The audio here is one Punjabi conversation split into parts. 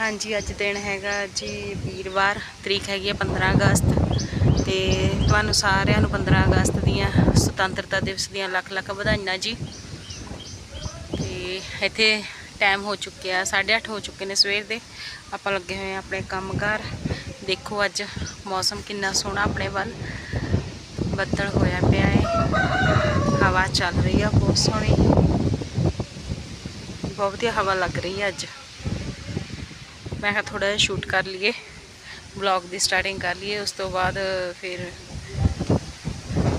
ਹਾਂਜੀ, ਅੱਜ ਦਿਨ ਹੈਗਾ ਜੀ ਵੀਰਵਾਰ, ਤਰੀਕ ਹੈਗੀ ਹੈ 15 ਅਗਸਤ ਤੇ ਤੁਹਾਨੂੰ ਸਾਰਿਆਂ ਨੂੰ 15 ਅਗਸਤ ਦੀਆਂ ਸੁਤੰਤਰਤਾ ਦਿਵਸ ਦੀਆਂ ਲੱਖ ਲੱਖ ਵਧਾਈਆਂ ਜੀ। ਤੇ ਇੱਥੇ ਟਾਈਮ ਹੋ ਚੁੱਕਿਆ 8:30 ਹੋ ਚੁੱਕੇ ਨੇ ਸਵੇਰ ਦੇ। ਆਪਾਂ ਲੱਗੇ ਹੋਏ ਆ ਆਪਣੇ ਕੰਮਕਾਰ। ਦੇਖੋ ਅੱਜ ਮੌਸਮ ਕਿੰਨਾ ਸੋਹਣਾ ਆਪਣੇ ਵੱਲ। ਬੱਦਲ ਹੋਇਆ ਪਿਆ ਹੈ ਹਵਾ ਚੱਲ ਰਹੀ ਆ, ਬਹੁਤ ਸੋਹਣੀ। ਬਹੁਤ ਵਧੀਆ ਹਵਾ ਲੱਗ ਰਹੀ ਹੈ ਅੱਜ। ਮੈਂ ਕਿਹਾ ਥੋੜਾ ਜਿਹਾ ਸ਼ੂਟ ਕਰ ਲਈਏ ਵਲੌਗ ਦੀ ਸਟਾਰਟਿੰਗ ਕਰ ਲਈਏ ਉਸ ਤੋਂ ਬਾਅਦ ਫਿਰ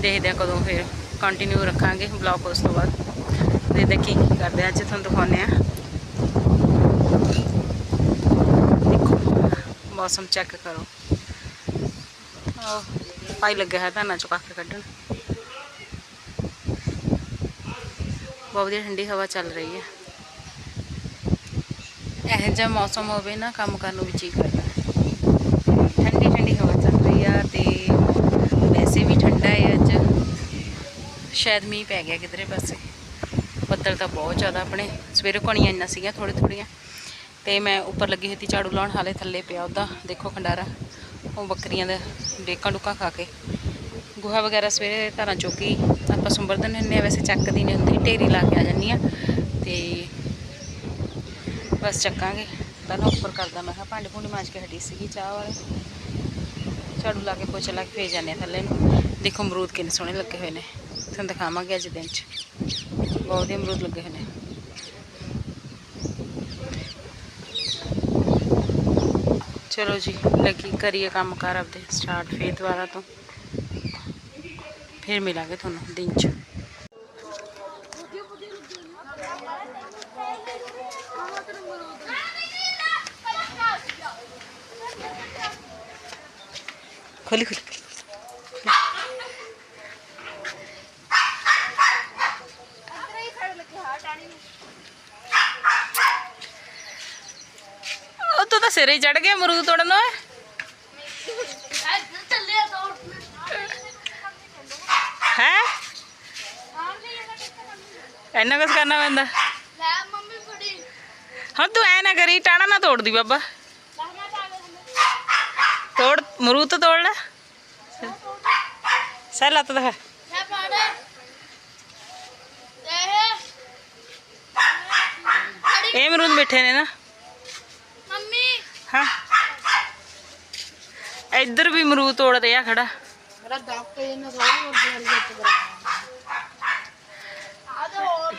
ਦੇਖਦੇ ਹਾਂ ਕਦੋਂ ਫਿਰ ਕੰਟੀਨਿਊ ਰੱਖਾਂਗੇ ਵਲੌਗ ਉਸ ਤੋਂ ਬਾਅਦ ਦੇਖਦੇ ਹਾਂ ਕੀ ਕੀ ਕਰਦੇ ਹਾਂ ਅੱਜ ਤੁਹਾਨੂੰ ਦਿਖਾਉਂਦੇ ਆ ਦੇਖੋ ਮੌਸਮ ਚੈੱਕ ਕਰੋ ਆਹ ਪਾਈ ਲੱਗਿਆ ਹੈ ਧਾਨਾਂ ਚੋਂ ਕੱਖ ਕੱਢਣ ਬਹੁਤ ਵਧੀਆ ਠੰਡੀ ਹਵਾ ਚੱਲ ਰਹੀ ਹੈ ਜਾਂ ਮੌਸਮ ਹੋਵੇ ਨਾ, ਕੰਮ ਕਰਨ ਨੂੰ ਵੀ ਜੀ ਕਰਦਾ। ਠੰਡੀ ਠੰਡੀ ਹਵਾ ਚੱਲ ਰਹੀ ਆ ਤੇ ਵੈਸੇ ਵੀ ਠੰਡਾ ਹੈ ਅੱਜ। ਸ਼ਾਇਦ ਮੀਂਹ ਪੈ ਗਿਆ ਕਿਧਰੇ ਪਾਸੇ। ਬੱਦਲ ਤਾਂ ਬਹੁਤ ਜ਼ਿਆਦਾ ਆਪਣੇ। ਸਵੇਰੇ ਕਣੀਆਂ ਇੰਨਾ ਸੀਗੀਆਂ ਥੋੜੀ ਥੋੜੀਆਂ ਤੇ ਮੈਂ ਉੱਪਰ ਲੱਗੀ ਹੋਈ ਸੀ ਝਾੜੂ ਲਾਉਣ, ਹਾਲੇ ਥੱਲੇ ਪਿਆ ਉਹਦਾ। ਦੇਖੋ ਖੰਡਾਰਾ। ਉਹ ਬੱਕਰੀਆਂ ਦਾ ਡੇਕਾਂ ਡੁੱਕਾਂ ਖਾ ਕੇ। ਗੋਹਾ ਵਗੈਰਾ ਸਵੇਰੇ ਧਾਰਾਂ ਚੋਕੀ ਆਪਾਂ ਸੁੰਬਰ ਦਿੰਦੇ ਹੁੰਦੇ ਆ, ਵੈਸੇ ਚੱਕਦੀ ਨਹੀਂ ਹੁੰਦੀ। ਢੇਰੀ ਲਾ ਕੇ ਆ ਜਾਂਦੀ ਆ। ਤੇ ਬਸ ਚੱਕਾਂਗੇ ਪਹਿਲਾਂ ਉੱਪਰ ਕਰਦਾ ਮੈਂ ਕਿਹਾ ਭਾਂਡੇ ਭੂੰਡੇ ਮਾਂਜ ਕੇ ਹਟੀ ਸੀਗੀ ਚਾਹ ਵਾਲੇ ਝਾੜੂ ਲਾ ਕੇ ਪੋਚਾ ਲਾ ਕੇ ਫੇਰ ਜਾਂਦੇ ਹਾਂ ਥੱਲੇ ਨੂੰ ਦੇਖੋ ਅਮਰੂਦ ਕਿੰਨੇ ਸੋਹਣੇ ਲੱਗੇ ਹੋਏ ਨੇ ਤੁਹਾਨੂੰ ਦਿਖਾਵਾਂਗੇ ਅੱਜ ਦਿਨ 'ਚ ਬਹੁਤ ਹੀ ਅਮਰੂਦ ਲੱਗੇ ਹੋਏ ਨੇ ਚਲੋ ਜੀ ਲੱਗੀ ਕਰੀਏ ਕੰਮ ਕਾਰ ਆਪਦੇ ਸਟਾਰਟ ਫੇਰ ਦੁਬਾਰਾ ਤੋਂ ਫਿਰ ਮਿਲਾਂਗੇ ਤੁਹਾਨੂੰ ਦਿਨ 'ਚ ਖੋਲੀ ਖੋਲੀ। ਉਹ ਤੂੰ ਸਿਰੇ ਚੜ ਗਿਆ ਅਮਰੂਦ ਤੋੜਨ ਓਏ। ਹੈ? ਇੰਨਾ ਕੁਝ ਕਰਨਾ ਪੈਂਦਾ। ਹੁਣ ਤੂੰ ਐ ਨਾ ਕਰੀ ਟਾਣਾ ਨਾ ਤੋੜਦੀ ਬਾਬਾ। ਤੋੜ ਅਮਰੂਦ ਤਾਂ ਤੋੜ ਲੈ ਸਹਿ ਲੱਤ ਦਿਖਾ। ਇਹ ਅਮਰੂਦ ਮਿੱਠੇ ਨੇ ਨਾ। ਹਾਂ। ਇੱਧਰ ਵੀ ਅਮਰੂਦ ਤੋੜ ਰਿਹਾ ਖੜਾ।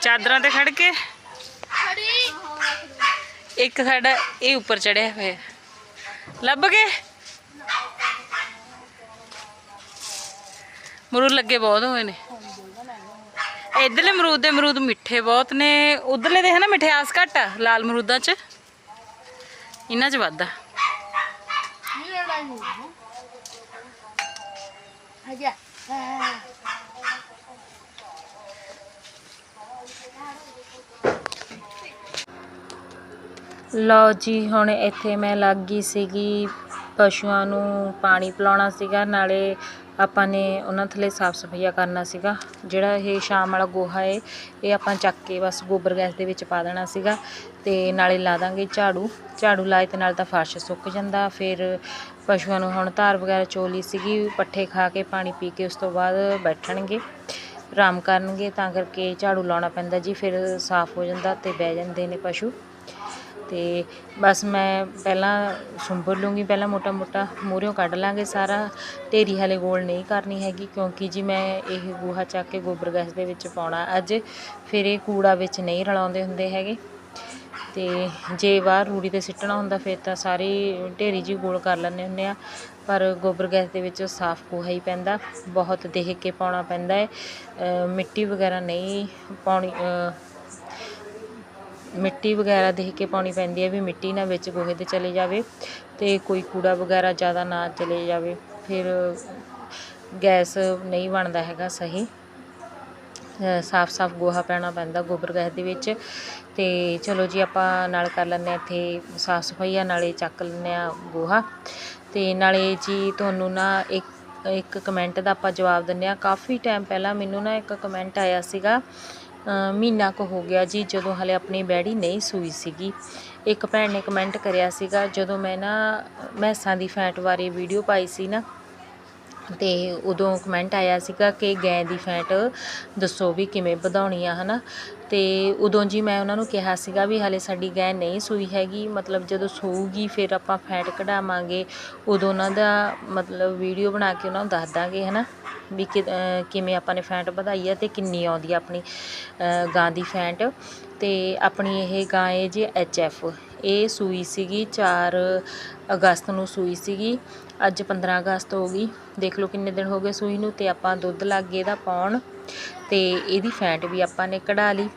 ਚਾਦਰਾਂ ਤੇ ਖੜ ਕੇ। ਇੱਕ ਸਾਡਾ ਇਹ ਉੱਪਰ ਚੜਿਆ ਹੋਇਆ। ਲੱਭ ਗਏ? ਮਰੂਦ ਲੱਗੇ ਬਹੁਤ ਹੋਏ ਨੇ। ਇਧਰਲੇ ਮਰੂਦ ਦੇ ਮਰੂਦ ਮਿੱਠੇ ਬਹੁਤ ਨੇ। ਉਧਰਲੇ ਦੇ ਹਨਾ ਨਾ ਮਿਠਿਆਸ ਘੱਟ ਆ, ਲਾਲ ਮਰੂਦਾਂ 'ਚ। ਇਹਨਾਂ 'ਚ ਵੱਧ ਆ। ਲਓ ਜੀ, ਹੁਣ ਇੱਥੇ ਮੈਂ ਲੱਗ ਗਈ ਸੀਗੀ ਪਸ਼ੂਆਂ ਨੂੰ ਪਾਣੀ ਪਿਲਾਉਣਾ ਸੀਗਾ, ਨਾਲੇ ਆਪਾਂ ਨੇ ਉਹਨਾਂ ਥੱਲੇ ਸਾਫ਼ ਸਫਾਈਆ ਕਰਨਾ ਸੀਗਾ। ਜਿਹੜਾ ਇਹ ਸ਼ਾਮ ਵਾਲਾ ਗੋਹਾ ਏ, ਇਹ ਆਪਾਂ ਚੱਕ ਕੇ ਬਸ ਗੋਬਰ ਗੈਸ ਦੇ ਵਿੱਚ ਪਾ ਦੇਣਾ ਸੀਗਾ ਤੇ ਨਾਲੇ ਲਾ ਦਾਂਗੇ ਝਾੜੂ। ਝਾੜੂ ਲਾਏ ਤੇ ਨਾਲ ਤਾਂ ਫਰਸ਼ ਸੁੱਕ ਜਾਂਦਾ। ਫਿਰ ਪਸ਼ੂਆਂ ਨੂੰ ਹੁਣ ਧਾਰ ਵਗੈਰਾ ਚੋਲੀ ਸੀਗੀ, ਪੱਠੇ ਖਾ ਕੇ ਪਾਣੀ ਪੀ ਕੇ ਉਸ ਤੋਂ ਬਾਅਦ ਬੈਠਣਗੇ, ਆਰਾਮ ਕਰਨਗੇ ਤਾਂ ਕਰਕੇ ਝਾੜੂ ਲਾਉਣਾ ਪੈਂਦਾ ਜੀ, ਫਿਰ ਸਾਫ਼ ਹੋ ਜਾਂਦਾ ਤੇ ਬਹਿ ਜਾਂਦੇ ਨੇ ਪਸ਼ੂ। ਤੇ ਬਸ ਮੈਂ ਪਹਿਲਾਂ ਸੁੰਬਰ ਲੂੰਗੀ ਪਹਿਲਾਂ ਮੋਟਾ ਮੋਟਾ ਮੂਹਰਿਓਂ ਕੱਢ ਲਾਂਗੇ ਸਾਰਾ। ਢੇਰੀ ਹਾਲੇ ਗੋਲ ਨਹੀਂ ਕਰਨੀ ਹੈਗੀ ਕਿਉਂਕਿ ਜੀ ਮੈਂ ਇਹ ਗੋਹਾ ਚੱਕ ਕੇ ਗੋਬਰ ਗੈਸ ਦੇ ਵਿੱਚ ਪਾਉਣਾ ਅੱਜ। ਫਿਰ ਇਹ ਕੂੜਾ ਵਿੱਚ ਨਹੀਂ ਰਲਾਉਂਦੇ ਹੁੰਦੇ ਹੈਗੇ। ਅਤੇ ਜੇ ਬਾਹਰ ਰੂੜੀ ਤੇ ਸਿੱਟਣਾ ਹੁੰਦਾ ਫਿਰ ਤਾਂ ਸਾਰੀ ਢੇਰੀ ਜੀ ਗੋਲ ਕਰ ਲੈਂਦੇ ਹੁੰਦੇ ਆ। ਪਰ ਗੋਬਰ ਗੈਸ ਦੇ ਵਿੱਚ ਸਾਫ਼ ਗੋਹਾ ਹੀ ਪੈਂਦਾ, ਬਹੁਤ ਦੇਖ ਕੇ ਪਾਉਣਾ ਪੈਂਦਾ ਹੈ। ਮਿੱਟੀ ਵਗੈਰਾ ਨਹੀਂ ਪਾਉਣੀ ਮਿੱਟੀ ਵਗੈਰਾ ਦੇਖ ਕੇ ਪਾਉਣੀ ਪੈਂਦੀ ਹੈ ਵੀ ਮਿੱਟੀ ਨਾ ਵਿੱਚ ਗੋਹੇ ਦੇ ਚਲੇ ਜਾਵੇ ਅਤੇ ਕੋਈ ਕੂੜਾ ਵਗੈਰਾ ਜ਼ਿਆਦਾ ਨਾ ਚਲੇ ਜਾਵੇ। ਫਿਰ ਗੈਸ ਨਹੀਂ ਬਣਦਾ ਹੈਗਾ ਸਹੀ। ਸਾਫ਼-ਸਾਫ਼ ਗੋਹਾ ਪੈਣਾ ਪੈਂਦਾ ਗੋਬਰ ਗੈਸ ਦੇ ਵਿੱਚ। ਅਤੇ ਚਲੋ ਜੀ ਆਪਾਂ ਨਾਲ ਕਰ ਲੈਂਦੇ ਹਾਂ ਇੱਥੇ ਸਾਫ਼ ਸਫ਼ਾਈ ਆ, ਨਾਲੇ ਚੱਕ ਲੈਂਦੇ ਹਾਂ ਗੋਹਾ। ਅਤੇ ਨਾਲੇ ਜੀ ਤੁਹਾਨੂੰ ਨਾ ਇੱਕ ਇੱਕ ਕਮੈਂਟ ਦਾ ਆਪਾਂ ਜਵਾਬ ਦਿੰਦੇ ਹਾਂ। ਕਾਫੀ ਟਾਈਮ ਪਹਿਲਾਂ ਮੈਨੂੰ ਨਾ ਇੱਕ ਕਮੈਂਟ ਆਇਆ ਸੀਗਾ ਮਹੀਨਾ ਕੁ ਹੋ ਗਿਆ ਜੀ, ਜਦੋਂ ਹਲੇ ਆਪਣੀ ਬੈੜੀ ਨਹੀਂ ਸੂਈ ਸੀਗੀ। ਇੱਕ ਭੈਣ ਨੇ ਕਮੈਂਟ ਕਰਿਆ ਸੀਗਾ, ਜਦੋਂ ਮੈਂ ਨਾ ਮੈਸਾਂ ਦੀ ਫੈਂਟ ਬਾਰੇ ਵੀਡੀਓ ਪਾਈ ਸੀ ਨਾ ਤੇ ਉਦੋਂ ਕਮੈਂਟ ਆਇਆ ਸੀਗਾ ਕਿ ਗੈਂ ਦੀ ਫੈਂਟ ਦੱਸੋ ਵੀ ਕਿਵੇਂ ਵਧਾਉਣੀ ਆ ਹੈ ਨਾ ਅਤੇ ਉਦੋਂ ਜੀ ਮੈਂ ਉਹਨਾਂ ਨੂੰ ਕਿਹਾ ਸੀਗਾ ਵੀ ਹਾਲੇ ਸਾਡੀ ਗੈਂ ਨਹੀਂ ਸੂਈ ਹੈਗੀ, ਮਤਲਬ ਜਦੋਂ ਸੂਊਗੀ ਫਿਰ ਆਪਾਂ ਫੈਂਟ ਕਢਾਵਾਂਗੇ। ਉਦੋਂ ਉਹਨਾਂ ਦਾ ਮਤਲਬ ਵੀਡੀਓ ਬਣਾ ਕੇ ਉਹਨਾਂ ਨੂੰ ਦੱਸ ਦਾਂਗੇ ਹੈ ਨਾ ਵੀ ਕਿਵੇਂ ਆਪਾਂ ਨੇ ਫੈਂਟ ਵਧਾਈ ਆ ਅਤੇ ਕਿੰਨੀ ਆਉਂਦੀ ਆ ਆਪਣੀ ਗਾਂ ਦੀ ਫੈਂਟ ਅਤੇ ਆਪਣੀ ਇਹ ਗਾਂ ਹੈ ਜੀ ਐਚ ਐਫ ਇਹ ਸੂਈ ਸੀਗੀ 4 ਅਗਸਤ ਨੂੰ ਸੂਈ ਸੀਗੀ, ਅੱਜ 15 ਅਗਸਤ ਹੋ ਗਈ। ਦੇਖ ਲਓ ਕਿੰਨੇ ਦਿਨ ਹੋ ਗਏ ਸੂਈ ਨੂੰ ਤੇ ਆਪਾਂ ਦੁੱਧ ਲੱਗ ਗਏ ਦਾ ਪਾਉਣ ਤੇ ਇਹਦੀ ਫੈਂਟ ਵੀ ਆਪਾਂ ਨੇ ਕਢਾ ਲਈ।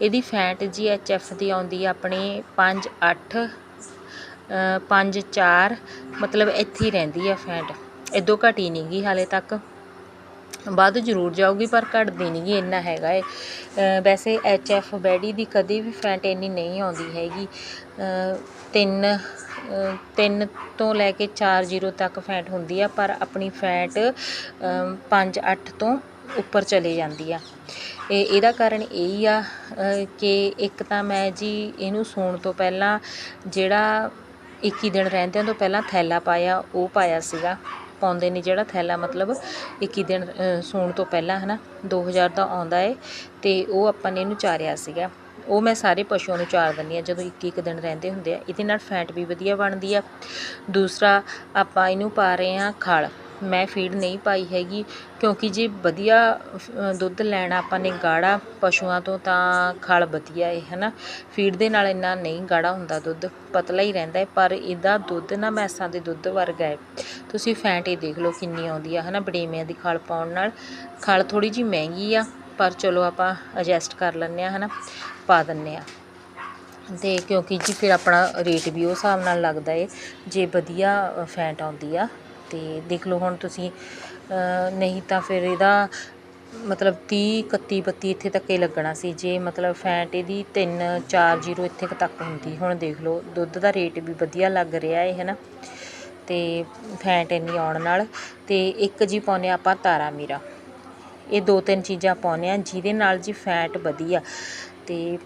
ਇਹਦੀ ਫੈਂਟ ਜੀ ਐਚ ਐਫ ਦੀ ਆਉਂਦੀ ਆ ਆਪਣੇ 5 8 5 4 ਮਤਲਬ ਇੱਥੇ ਹੀ ਰਹਿੰਦੀ ਆ ਫੈਂਟ। ਇਦੋਂ ਘਟੀ ਨਹੀਂ ਗਈ ਹਾਲੇ ਤੱਕ। ਵੱਧ ਜ਼ਰੂਰ ਜਾਊਗੀ, ਪਰ ਘਟਦੀ ਨਹੀਂ ਗੀ, ਇੰਨਾ ਹੈਗਾ ਏ। ਵੈਸੇ ਐਚ ਐਫ ਬੈਡੀ ਦੀ ਕਦੇ ਵੀ ਫੈਂਟ ਇੰਨੀ ਨਹੀਂ ਆਉਂਦੀ ਹੈਗੀ। ਤਿੰਨ ਤਿੰਨ ਤੋਂ ਲੈ ਕੇ 4 ਜ਼ੀਰੋ ਤੱਕ ਫੈਂਟ ਹੁੰਦੀ ਆ, ਪਰ ਆਪਣੀ ਫੈਂਟ 5 8 ਤੋਂ ਉੱਪਰ ਚਲੇ ਜਾਂਦੀ ਆ। ਇਹ, ਇਹਦਾ ਕਾਰਨ ਇਹ ਹੀ ਆ ਕਿ ਇੱਕ ਤਾਂ ਮੈਂ ਜੀ ਇਹਨੂੰ ਸੌਣ ਤੋਂ ਪਹਿਲਾਂ ਜਿਹੜਾ 21 ਦਿਨ ਰਹਿੰਦਿਆਂ ਤੋਂ ਪਹਿਲਾਂ ਥੈਲਾ ਪਾਇਆ, ਉਹ ਪਾਇਆ ਸੀਗਾ। ਪਾਉਂਦੇ ਨੇ ਜਿਹੜਾ ਥੈਲਾ ਮਤਲਬ 21 ਦਿਨ ਅ, ਸੌਣ ਤੋਂ ਪਹਿਲਾਂ ਹਨਾ 2000 ਦਾ ਆਉਂਦਾ ਏ ਤੇ ਉਹ ਆਪਾਂ ਨੇ ਇਹਨੂੰ ਚਾਰਿਆ ਸੀਗਾ। ਉਹ ਮੈਂ ਸਾਰੇ ਪਸ਼ੂਆਂ ਨੂੰ ਚਾਰ ਦਿੰਦੀ ਆ ਜਦੋਂ 21 ਇੱਕ ਦਿਨ ਰਹਿੰਦੇ ਹੁੰਦੇ ਆ। ਇਹਦੇ ਨਾਲ ਫੈਟ ਵੀ ਵਧੀਆ ਬਣਦੀ ਆ। ਦੂਸਰਾ ਆਪਾਂ ਇਹਨੂੰ ਪਾ ਰਹੇ ਆ ਖਲ। ਮੈਂ ਫੀਡ ਨਹੀਂ ਪਾਈ ਹੈਗੀ, ਕਿਉਂਕਿ ਜੇ ਵਧੀਆ ਦੁੱਧ ਲੈਣਾ ਆਪਾਂ ਨੇ ਗਾੜਾ ਪਸ਼ੂਆਂ ਤੋਂ ਤਾਂ ਖਲ ਵਧੀਆ ਏ ਹੈ ਨਾ ਫੀਡ ਦੇ ਨਾਲ ਇੰਨਾ ਨਹੀਂ ਗਾੜਾ ਹੁੰਦਾ ਦੁੱਧ, ਪਤਲਾ ਹੀ ਰਹਿੰਦਾ ਹੈ ਪਰ ਇਹਦਾ ਦੁੱਧ ਨਾ ਮੈਸਾਂ ਦੇ ਦੁੱਧ ਵਰਗਾ ਹੈ ਤੁਸੀਂ ਫੈਂਟ ਹੀ ਦੇਖ ਲਓ ਕਿੰਨੀ ਆਉਂਦੀ ਆ ਹੈ ਨਾ ਬੜੇਮਿਆਂ ਦੀ ਖਲ ਪਾਉਣ ਨਾਲ। ਖਲ ਥੋੜੀ ਜੀ ਮਹਿੰਗੀ ਆ, ਪਰ ਚਲੋ ਆਪਾਂ ਐਡਜਸਟ ਕਰ ਲੈਂਦੇ ਆ ਨਾ ਪਾ ਦਿੰਨੇ ਆ। ਤੇ ਕਿਉਂਕਿ ਜੀ ਫਿਰ ਆਪਣਾ ਰੇਟ ਵੀ ਉਹ ਹਿਸਾਬ ਨਾਲ ਲੱਗਦਾ ਏ, ਜੇ ਵਧੀਆ ਫੈਂਟ ਆਉਂਦੀ ਆ। ਤੇ ਦੇਖ ਲਓ ਹੁਣ ਤੁਸੀਂ ਨਹੀਂ ਤਾਂ ਫਿਰ ਇਹਦਾ ਮਤਲਬ 30 31 32 ਇੱਥੇ ਤੱਕ ਹੀ ਲੱਗਣਾ ਸੀ। ਜੇ ਮਤਲਬ ਫੈਂਟ ਇਹਦੀ 3 4 ਜ਼ੀਰੋ ਇੱਥੇ ਕੁ ਤੱਕ ਹੁੰਦੀ। ਹੁਣ ਦੇਖ ਲਓ, ਦੁੱਧ ਦਾ ਰੇਟ ਵੀ ਵਧੀਆ ਲੱਗ ਰਿਹਾ ਏ ਹੈ ਨਾ ਅਤੇ ਫੈਟ ਇੰਨੀ ਆਉਣ ਨਾਲ ਅਤੇ ਇੱਕ ਜੀ ਪਾਉਂਦੇ ਹਾਂ ਆਪਾਂ ਤਾਰਾ ਮੀਰਾ। ਇਹ ਦੋ ਤਿੰਨ ਚੀਜ਼ਾਂ ਪਾਉਂਦੇ ਹਾਂ, ਜਿਹਦੇ ਨਾਲ ਜੀ ਫੈਟ ਵਧੀਆ ਅਤੇ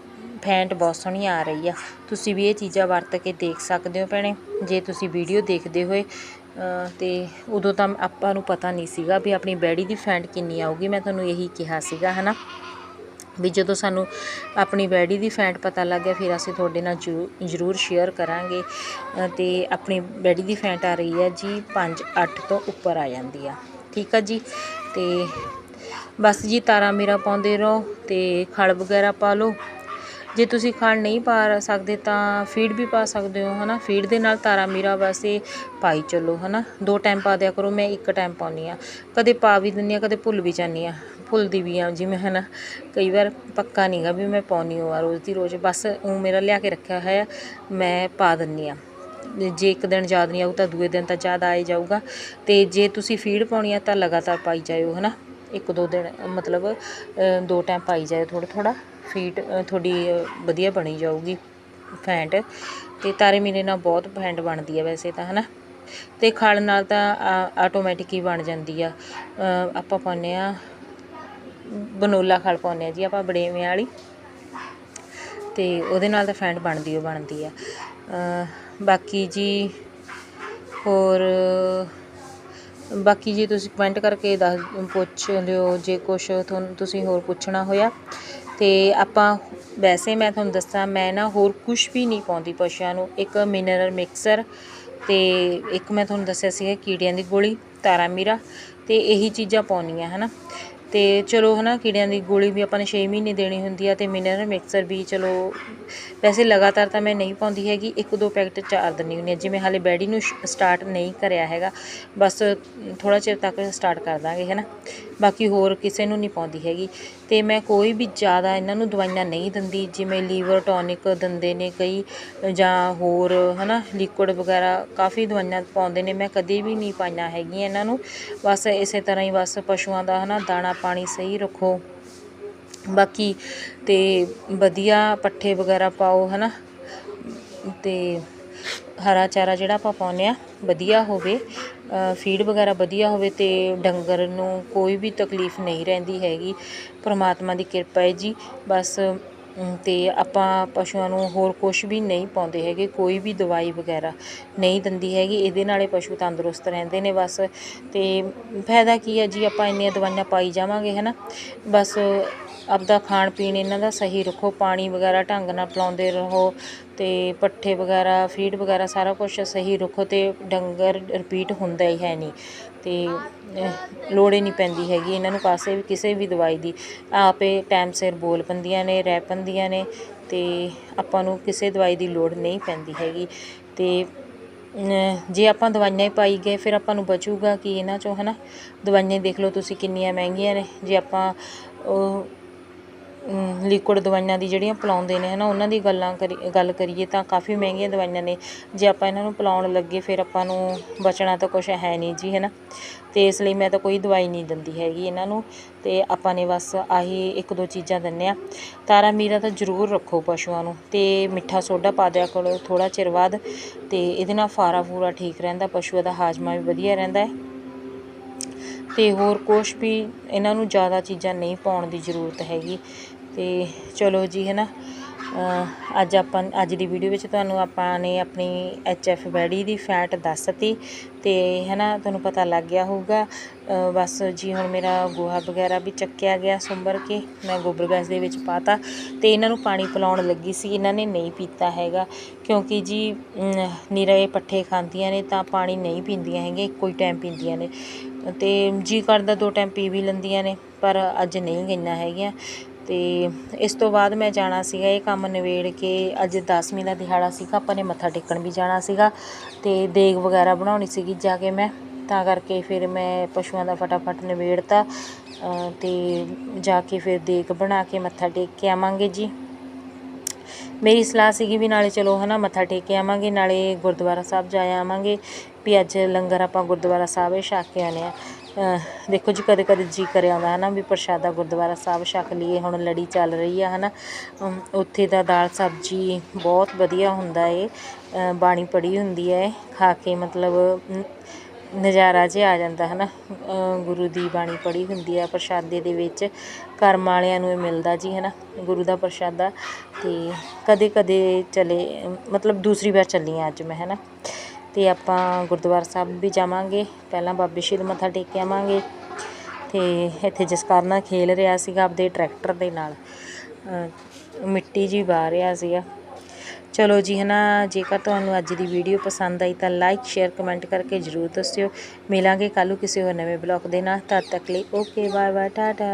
ਫੈਂਟ ਬਹੁਤ ਸੋਹਣੀ ਆ ਰਹੀ ਆ। ਤੁਸੀਂ ਵੀ ਇਹ ਚੀਜ਼ਾਂ ਵਰਤ ਕੇ ਦੇਖ ਸਕਦੇ ਹੋ ਭੈਣੇ। ਜੇ ਤੁਸੀਂ ਵੀਡੀਓ ਦੇਖਦੇ ਹੋਏ ਤੇ ਉਦੋਂ ਤਾਂ ਆਪਾਂ ਨੂੰ ਪਤਾ ਨਹੀਂ ਸੀਗਾ ਵੀ ਆਪਣੀ ਬੈਡੀ ਦੀ ਫੈਂਟ ਕਿੰਨੀ ਆਊਗੀ ਮੈਂ ਤੁਹਾਨੂੰ ਇਹੀ ਕਿਹਾ ਸੀਗਾ ਹਨਾ? ਵੀ ਜਦੋਂ ਸਾਨੂੰ ਆਪਣੀ ਬੈਡੀ ਦੀ ਫੈਂਟ ਪਤਾ ਲੱਗ ਗਿਆ ਫਿਰ ਅਸੀਂ ਤੁਹਾਡੇ ਨਾਲ ਜ਼ਰੂ- ਜ਼ਰੂਰ ਸ਼ੇਅਰ ਕਰਾਂਗੇ। ਅ, ਤੇ ਆਪਣੀ ਬੈਡੀ ਦੀ ਫੈਂਟ ਆ ਰਹੀ ਹੈ ਜੀ 5 8 ਤੋਂ ਉੱਪਰ ਆ ਜਾਂਦੀ ਆ ਠੀਕ ਆ ਜੀ? ਤੇ ਬਸ ਜੀ ਤਾਰਾ ਮੇਰਾ ਪਾਉਂਦੇ ਰਹੋ ਤੇ ਖਲ ਵਗੈਰਾ ਪਾ ਲਓ। ਜੇ ਤੁਸੀਂ ਖਾਣ ਨਹੀਂ ਪਾ ਸਕਦੇ ਤਾਂ ਫੀਡ ਵੀ ਪਾ ਸਕਦੇ ਹੋ ਹੈ ਨਾ ਫੀਡ ਦੇ ਨਾਲ ਤਾਰਾ ਮੀਰਾ ਵੈਸੇ ਪਾਈ ਚੱਲੋ ਹੈ ਨਾ ਦੋ ਟਾਈਮ ਪਾ ਦਿਆ ਕਰੋ, ਮੈਂ ਇੱਕ ਟਾਈਮ ਪਾਉਂਦੀ ਆ ਕਦੇ ਪਾ ਵੀ ਦਿੰਦੀ ਆ ਕਦੇ ਭੁੱਲ ਵੀ ਜਾਂਦੀ ਆ ਭੁੱਲਦੀ ਵੀ ਆ ਜਿਵੇਂ ਹੈ ਨਾ ਕਈ ਵਾਰ ਪੱਕਾ ਨਹੀਂਗਾ ਵੀ ਮੈਂ ਪਾਉਣੀ ਹੋ ਆ ਰੋਜ਼ ਦੀ ਰੋਜ਼। ਬਸ ਉਹ ਮੇਰਾ ਲਿਆ ਕੇ ਰੱਖਿਆ ਹੋਇਆ, ਮੈਂ ਪਾ ਦਿੰਦੀ ਆ ਜੇ ਇੱਕ ਦਿਨ ਯਾਦ ਨਹੀਂ ਆਊ ਤਾਂ ਦੂਏ ਦਿਨ ਤਾਂ ਯਾਦ ਆ ਹੀ ਜਾਊਗਾ। ਤੇ ਜੇ ਤੁਸੀਂ ਫੀਡ ਪਾਉਣੀ ਆ ਤਾਂ ਲਗਾਤਾਰ ਪਾਈ ਜਾਇਓ, ਹਨਾ? ਇੱਕ ਦੋ ਦਿਨ, ਮਤਲਬ ਦੋ ਟਾਈਮ ਪਾਈ ਜਾਇਓ ਥੋੜ੍ਹਾ ਥੋੜ੍ਹਾ ਫੀਟ ਤੁਹਾਡੀ ਵਧੀਆ ਬਣੀ ਜਾਊਗੀ ਫੈਂਟ। ਅਤੇ ਤਾਰੇ ਮੀਨੇ ਨਾਲ ਬਹੁਤ ਫੈਂਟ ਬਣਦੀ ਆ ਵੈਸੇ ਤਾਂ ਹੈ ਨਾ ਅਤੇ ਖਲ ਨਾਲ ਤਾਂ ਆਟੋਮੈਟਿਕ ਹੀ ਬਣ ਜਾਂਦੀ ਆ। ਆਪਾਂ ਪਾਉਂਦੇ ਆ, ਬਨੋਲਾ ਖਲ ਪਾਉਂਦੇ ਆ ਜੀ, ਆਪਾਂ ਬੜੇਵੇਂ ਵਾਲੀ। ਅਤੇ ਉਹਦੇ ਨਾਲ ਤਾਂ ਫੈਂਟ ਬਣਦੀ ਓ ਬਣਦੀ ਆ। ਬਾਕੀ ਜੀ ਹੋਰ, ਬਾਕੀ ਜੀ ਤੁਸੀਂ ਕਮੈਂਟ ਕਰਕੇ ਦੱਸ ਪੁੱਛ ਲਿਓ, ਜੇ ਕੁਛ ਤੁਹਾਨੂੰ, ਤੁਸੀਂ ਹੋਰ ਪੁੱਛਣਾ ਹੋਇਆ। ਅਤੇ ਆਪਾਂ ਵੈਸੇ ਮੈਂ ਤੁਹਾਨੂੰ ਦੱਸਾਂ, ਮੈਂ ਨਾ ਹੋਰ ਕੁਛ ਵੀ ਨਹੀਂ ਪਾਉਂਦੀ ਪਸ਼ੂਆਂ ਨੂੰ। ਇੱਕ ਮਿਨਰਲ ਮਿਕਸਰ ਅਤੇ ਇੱਕ ਮੈਂ ਤੁਹਾਨੂੰ ਦੱਸਿਆ ਸੀਗਾ ਕੀੜਿਆਂ ਦੀ ਗੋਲੀ, ਤਾਰਾ ਮੀਰਾ ਅਤੇ ਇਹੀ ਚੀਜ਼ਾਂ ਪਾਉਂਦੀਆਂ ਹੈ ਨਾ ਅਤੇ ਚਲੋ ਹੈ ਨਾ ਕੀੜਿਆਂ ਦੀ ਗੋਲੀ ਵੀ ਆਪਾਂ ਨੇ ਛੇ ਮਹੀਨੇ ਦੇਣੀ ਹੁੰਦੀ ਆ ਅਤੇ ਮਿਨਰਲ ਮਿਕਸਰ ਵੀ ਚਲੋ, ਵੈਸੇ ਲਗਾਤਾਰ ਤਾਂ ਮੈਂ ਨਹੀਂ ਪਾਉਂਦੀ ਹੈਗੀ, ਇੱਕ ਦੋ ਪੈਕਟ ਚਾਰ ਦਿੰਦੀ ਹੁੰਦੀ ਹਾਂ ਜਿਵੇਂ ਹਾਲੇ ਬੈਡੀ ਨੂੰ ਸਟਾਰਟ ਨਹੀਂ ਕਰਿਆ ਹੈਗਾ, ਬਸ ਥੋੜ੍ਹਾ ਚਿਰ ਤੱਕ ਸਟਾਰਟ ਕਰ ਦਾਂਗੇ ਹੈ ਨਾ ਬਾਕੀ ਹੋਰ ਕਿਸੇ ਨੂੰ ਨਹੀਂ ਪਾਉਂਦੀ ਹੈਗੀ। ਅਤੇ ਮੈਂ ਕੋਈ ਵੀ ਜ਼ਿਆਦਾ ਇਹਨਾਂ ਨੂੰ ਦਵਾਈਆਂ ਨਹੀਂ ਦਿੰਦੀ, ਜਿਵੇਂ ਲੀਵਰ ਟੌਨਿਕ ਦਿੰਦੇ ਨੇ ਕਈ, ਜਾਂ ਹੋਰ ਹੈ ਨਾ ਲਿਕੁਇਡ ਵਗੈਰਾ ਕਾਫੀ ਦਵਾਈਆਂ ਪਾਉਂਦੇ ਨੇ, ਮੈਂ ਕਦੇ ਵੀ ਨਹੀਂ ਪਾਈਆਂ ਹੈਗੀਆਂ ਇਹਨਾਂ ਨੂੰ। ਬਸ ਇਸੇ ਤਰ੍ਹਾਂ ਹੀ ਬਸ ਪਸ਼ੂਆਂ ਦਾ ਹੈ ਨਾ ਦਾਣਾ ਪਾਣੀ ਸਹੀ ਰੱਖੋ। ਬਾਕੀ ਅਤੇ ਵਧੀਆ ਪੱਠੇ ਵਗੈਰਾ ਪਾਓ ਹੈ ਨਾ ਅਤੇ ਹਰਾ ਚਾਰਾ ਜਿਹੜਾ ਆਪਾਂ ਪਾਉਂਦੇ ਹਾਂ, ਵਧੀਆ ਹੋਵੇ ਫੀਡ ਵਗੈਰਾ ਵਧੀਆ ਹੋਵੇ ਅਤੇ ਡੰਗਰ ਨੂੰ ਕੋਈ ਵੀ ਤਕਲੀਫ ਨਹੀਂ ਰਹਿੰਦੀ ਹੈਗੀ। ਪਰਮਾਤਮਾ ਦੀ ਕਿਰਪਾ ਹੈ ਜੀ। ਬਸ ਅਤੇ ਆਪਾਂ ਪਸ਼ੂਆਂ ਨੂੰ ਹੋਰ ਕੁਛ ਵੀ ਨਹੀਂ ਪਾਉਂਦੇ ਹੈਗੇ, ਕੋਈ ਵੀ ਦਵਾਈ ਵਗੈਰਾ ਨਹੀਂ ਦਿੰਦੀ ਹੈਗੀ। ਇਹਦੇ ਨਾਲੇ ਪਸ਼ੂ ਤੰਦਰੁਸਤ ਰਹਿੰਦੇ ਨੇ ਬਸ। ਅਤੇ ਫਾਇਦਾ ਕੀ ਹੈ ਜੀ, ਆਪਾਂ ਇੰਨੀਆਂ ਦਵਾਈਆਂ ਪਾਈ ਜਾਵਾਂਗੇ ਹੈ ਨਾ ਬਸ ਆਪਦਾ ਖਾਣ ਪੀਣ ਇਹਨਾਂ ਦਾ ਸਹੀ ਰੱਖੋ, ਪਾਣੀ ਵਗੈਰਾ ਢੰਗ ਨਾਲ ਪਿਲਾਉਂਦੇ ਰਹੋ ਅਤੇ ਪੱਠੇ ਵਗੈਰਾ, ਫੀਡ ਵਗੈਰਾ ਸਾਰਾ ਕੁਛ ਸਹੀ ਰੱਖੋ ਅਤੇ ਡੰਗਰ ਰਿਪੀਟ ਹੁੰਦਾ ਹੀ ਹੈ ਨਹੀਂ ਅਤੇ ਲੋੜ ਹੀ ਨਹੀਂ ਪੈਂਦੀ ਹੈਗੀ ਇਹਨਾਂ ਨੂੰ ਕਾਸੇ ਵੀ ਕਿਸੇ ਵੀ ਦਵਾਈ ਦੀ। ਆਪੇ ਟਾਈਮ ਸਿਰ ਬੋਲ ਪੈਂਦੀਆਂ ਨੇ, ਰਹਿ ਪੈਂਦੀਆਂ ਨੇ ਅਤੇ ਆਪਾਂ ਨੂੰ ਕਿਸੇ ਦਵਾਈ ਦੀ ਲੋੜ ਨਹੀਂ ਪੈਂਦੀ ਹੈਗੀ ਅਤੇ ਜੇ ਆਪਾਂ ਦਵਾਈਆਂ ਹੀ ਪਾਈ ਗਏ ਫਿਰ ਆਪਾਂ ਨੂੰ ਬਚੂਗਾ ਕੀ ਇਹਨਾਂ ਚੋਂ ਹੈ ਨਾ ਦਵਾਈਆਂ ਦੇਖ ਲਓ ਤੁਸੀਂ ਕਿੰਨੀਆਂ ਮਹਿੰਗੀਆਂ ਨੇ। ਜੇ ਆਪਾਂ ਉਹ ਲਿਕੁਇਡ ਦਵਾਈਆਂ ਦੀ ਜਿਹੜੀਆਂ ਪਿਲਾਉਂਦੇ ਨੇ ਹੈ ਨਾ ਉਹਨਾਂ ਦੀ ਗੱਲਾਂ ਕਰੀ, ਗੱਲ ਕਰੀਏ ਤਾਂ ਕਾਫੀ ਮਹਿੰਗੀਆਂ ਦਵਾਈਆਂ ਨੇ। ਜੇ ਆਪਾਂ ਇਹਨਾਂ ਨੂੰ ਪਿਲਾਉਣ ਲੱਗੇ, ਫਿਰ ਆਪਾਂ ਨੂੰ ਬਚਣਾ ਤਾਂ ਕੁਛ ਹੈ ਨਹੀਂ ਜੀ ਹੈ ਨਾ ਅਤੇ ਇਸ ਲਈ ਮੈਂ ਤਾਂ ਕੋਈ ਦਵਾਈ ਨਹੀਂ ਦਿੰਦੀ ਹੈਗੀ ਇਹਨਾਂ ਨੂੰ ਅਤੇ ਆਪਾਂ ਨੇ ਬਸ ਆਹੀ ਇੱਕ ਦੋ ਚੀਜ਼ਾਂ ਦਿੰਦੇ ਹਾਂ ਤਾਰਾ ਮੀਰਾ ਤਾਂ ਜ਼ਰੂਰ ਰੱਖੋ ਪਸ਼ੂਆਂ ਨੂੰ ਅਤੇ ਮਿੱਠਾ ਸੋਡਾ ਪਾ ਦਿਆ ਕਰੋ ਥੋੜ੍ਹਾ ਚਿਰ ਬਾਅਦ ਅਤੇ ਇਹਦੇ ਨਾਲ ਫਾਰਾ ਫੂਰਾ ਠੀਕ ਰਹਿੰਦਾ, ਪਸ਼ੂਆਂ ਦਾ ਹਾਜ਼ਮਾ ਵੀ ਵਧੀਆ ਰਹਿੰਦਾ ਹੈ। ਤੇ ਹੋਰ ਕੁਛ ਵੀ ਇਹਨਾਂ ਨੂੰ ਜ਼ਿਆਦਾ ਚੀਜ਼ਾਂ ਨਹੀਂ ਪਾਉਣ ਦੀ ਜ਼ਰੂਰਤ ਹੈਗੀ। ਤੇ ਚਲੋ ਜੀ ਹੈ ਨਾ ਅੱਜ ਆਪਾਂ ਅੱਜ ਦੀ ਵੀਡੀਓ ਵਿੱਚ ਤੁਹਾਨੂੰ ਆਪਾਂ ਨੇ ਆਪਣੀ ਐਚ ਐਫ ਬੈਡੀ ਦੀ ਫੈਟ ਦੱਸਤੀ ਤੇ ਹੈ ਨਾ ਤੁਹਾਨੂੰ ਪਤਾ ਲੱਗ ਗਿਆ ਹੋਊਗਾ ਬਸ ਜੀ ਹੁਣ ਮੇਰਾ ਗੋਹਾ ਵਗੈਰਾ ਵੀ ਚੱਕਿਆ ਗਿਆ ਸੁੰਬਰ ਕੇ ਮੈਂ ਗੋਬਰ ਗੈਸ ਦੇ ਵਿੱਚ ਪਾਤਾ ਤੇ ਇਹਨਾਂ ਨੂੰ ਪਾਣੀ ਪਿਲਾਉਣ ਲੱਗੀ ਸੀ ਇਹਨਾਂ ਨੇ ਨਹੀਂ ਪੀਤਾ ਹੈਗਾ ਕਿਉਂਕਿ ਜੀ ਅਮ, ਨਿਰੇ ਪੱਠੇ ਖਾਂਦੀਆਂ ਨੇ ਤਾਂ ਪਾਣੀ ਨਹੀਂ ਪੀਂਦੀਆਂ ਹੈਗੀਆਂ ਇੱਕੋ ਹੀ ਟਾਈਮ ਪੀਂਦੀਆਂ ਨੇ। ਤੇ ਜੀ ਕਰਦਾ ਦੋ ਟਾਈਮ ਪੀ ਵੀ ਲੈਂਦੀਆਂ ਨੇ ਪਰ ਅੱਜ ਨਹੀਂ ਗਈਆਂ ਹੈਗੀਆਂ। ਅਤੇ ਇਸ ਤੋਂ ਬਾਅਦ ਮੈਂ ਜਾਣਾ ਸੀਗਾ ਇਹ ਕੰਮ ਨਿਬੇੜ ਕੇ ਅੱਜ 10ਵੀਂ ਦਾ ਦਿਹਾੜਾ ਸੀਗਾ, ਆਪਾਂ ਨੇ ਮੱਥਾ ਟੇਕਣ ਵੀ ਜਾਣਾ ਸੀਗਾ ਅਤੇ ਦੇਗ ਵਗੈਰਾ ਬਣਾਉਣੀ ਸੀਗੀ ਜਾ ਕੇ ਮੈਂ, ਤਾਂ ਕਰਕੇ ਫਿਰ ਮੈਂ ਪਸ਼ੂਆਂ ਦਾ ਫਟਾਫਟ ਨਿਬੇੜਤਾ ਅਤੇ ਜਾ ਕੇ ਫਿਰ ਦੇਗ ਬਣਾ ਕੇ ਮੱਥਾ ਟੇਕ ਕੇ ਆਵਾਂਗੇ ਜੀ। ਮੇਰੀ ਸਲਾਹ ਸੀਗੀ ਵੀ ਨਾਲੇ ਚਲੋ ਹਨਾ ਮੱਥਾ ਟੇਕ ਕੇ ਆਵਾਂਗੇ, ਨਾਲੇ ਗੁਰਦੁਆਰਾ ਸਾਹਿਬ ਜਾ ਆਵਾਂਗੇ ਵੀ ਅੱਜ ਲੰਗਰ ਆਪਾਂ ਗੁਰਦੁਆਰਾ ਸਾਹਿਬ ਛੱਕ ਕੇ ਆਉਂਦੇ ਹਾਂ। ਦੇਖੋ ਜੀ ਕਦੇ ਕਦੇ ਜੀ ਕਰਿਆ ਆਉਂਦਾ ਨਾ ਵੀ ਪ੍ਰਸ਼ਾਦਾ ਗੁਰਦੁਆਰਾ ਸਾਹਿਬ ਛੱਕ ਲਈਏ, ਹੁਣ ਲੜੀ ਚੱਲ ਰਹੀ ਆ ਹੈ ਨਾ ਉੱਥੇ ਦਾ ਦਾਲ ਸਬਜੀ ਬਹੁਤ ਵਧੀਆ ਹੁੰਦਾ ਏ ਬਾਣੀ ਪੜ੍ਹੀ ਹੁੰਦੀ ਹੈ ਖਾ ਕੇ ਮਤਲਬ ਨਜ਼ਾਰਾ ਜਿਹਾ ਆ ਜਾਂਦਾ ਹੈ ਨਾ ਗੁਰੂ ਦੀ ਬਾਣੀ ਪੜ੍ਹੀ ਹੁੰਦੀ ਆ ਪ੍ਰਸ਼ਾਦੇ ਦੇ ਵਿੱਚ, ਕਰਮ ਵਾਲਿਆਂ ਨੂੰ ਇਹ ਮਿਲਦਾ ਜੀ ਹੈ ਨਾ ਗੁਰੂ ਦਾ ਪ੍ਰਸ਼ਾਦਾ। ਅਤੇ ਕਦੇ ਕਦੇ ਚਲੇ, ਮਤਲਬ ਦੂਸਰੀ ਵਾਰ ਚੱਲੀ ਹਾਂ ਅੱਜ ਮੈਂ ਹੈ ਨਾ ਅਤੇ ਆਪਾਂ ਗੁਰਦੁਆਰਾ ਸਾਹਿਬ ਵੀ ਜਾਵਾਂਗੇ। ਪਹਿਲਾਂ ਬਾਬੇ ਸ਼ਹੀਦ ਮੱਥਾ ਟੇਕ ਕੇ ਆਵਾਂਗੇ। ਅਤੇ ਇੱਥੇ ਜਸਕਰਨਾ ਖੇਲ ਰਿਹਾ ਸੀਗਾ ਆਪਦੇ ਟਰੈਕਟਰ ਦੇ ਨਾਲ। ਅਹ ਮਿੱਟੀ ਜੀ ਵਾਹ ਰਿਹਾ ਸੀਗਾ। ਚਲੋ ਜੀ ਹਨਾ, ਜੇਕਰ ਤੁਹਾਨੂੰ ਅੱਜ ਦੀ ਵੀਡੀਓ ਪਸੰਦ ਆਈ ਤਾਂ ਲਾਈਕ ਸ਼ੇਅਰ ਕਮੈਂਟ ਕਰਕੇ ਜਰੂਰ ਦੱਸਿਓ। ਮਿਲਾਂਗੇ ਕੱਲ੍ਹ ਨੂੰ ਕਿਸੇ ਹੋਰ ਨਵੇਂ ਬਲੌਗ ਦੇ ਨਾਲ। ਤਦ ਤੱਕ ਲਈ ਓਕੇ ਬਾਏ ਬਾਏ ਟਾਟਾ